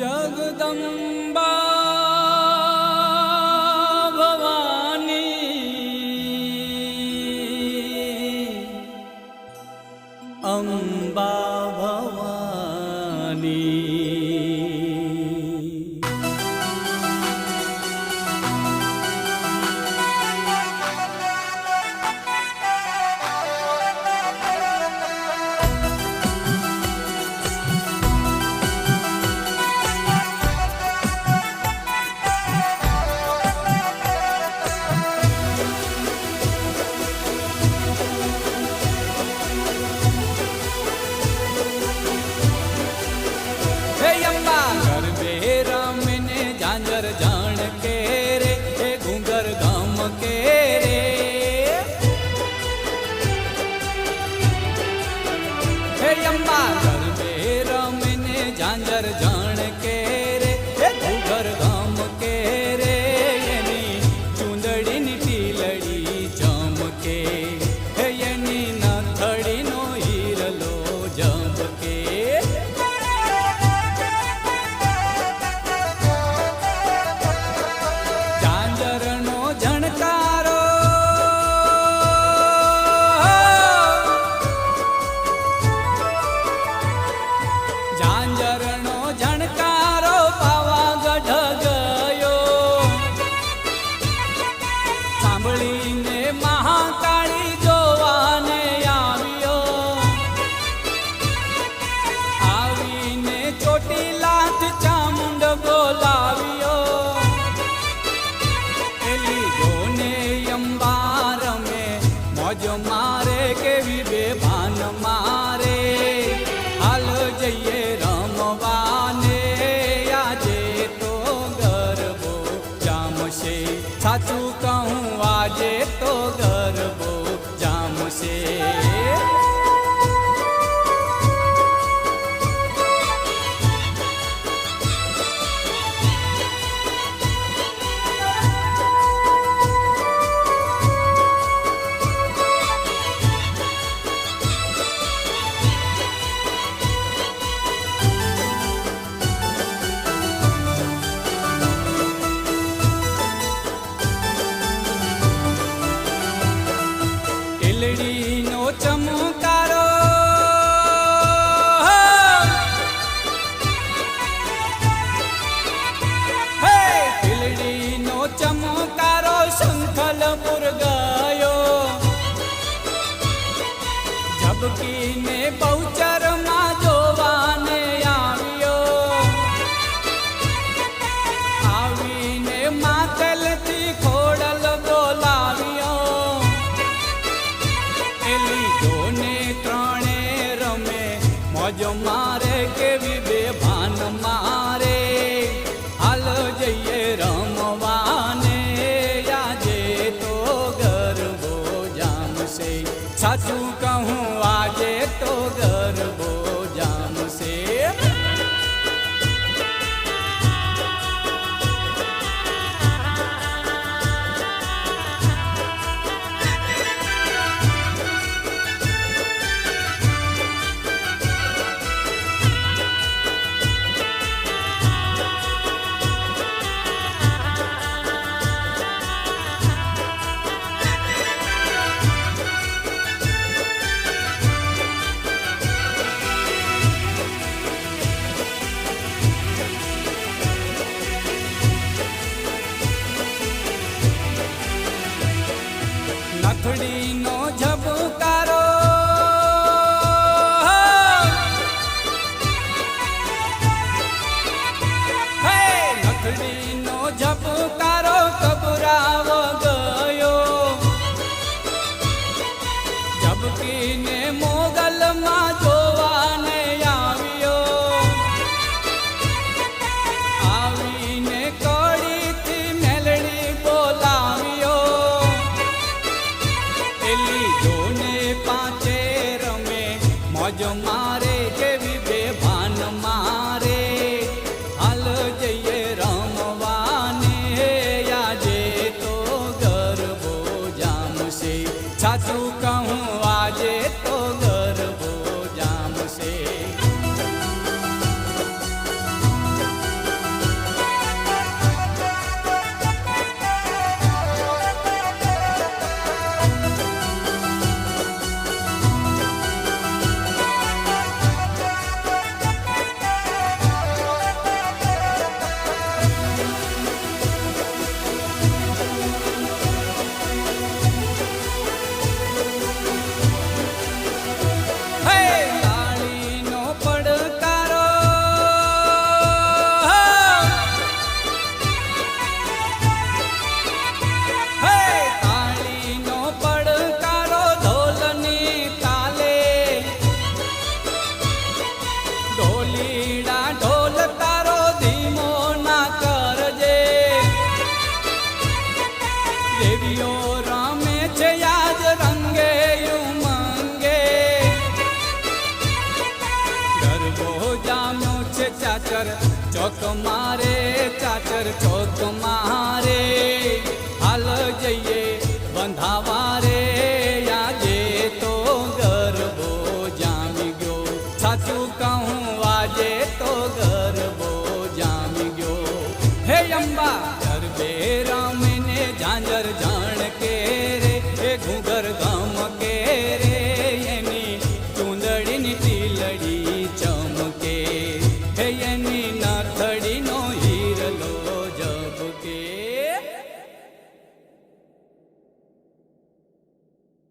जगदम्बा भवानिी। अम्बा ઘુંગર જાણ કે રે, એ ઘુંગર ગામ કે રે? હે અંબા ગરબે રમને ઝાંઝર જાણ સાચું કહું આજે તો ગરબો વીજળીનો ઝબકાર ચોક મારે ચાચર ચોક મારે, હાલ જઈએ બંધાવા રે આજે તો ગરબો જામી ગયો. સાચું કહું, આજે તો ગરબો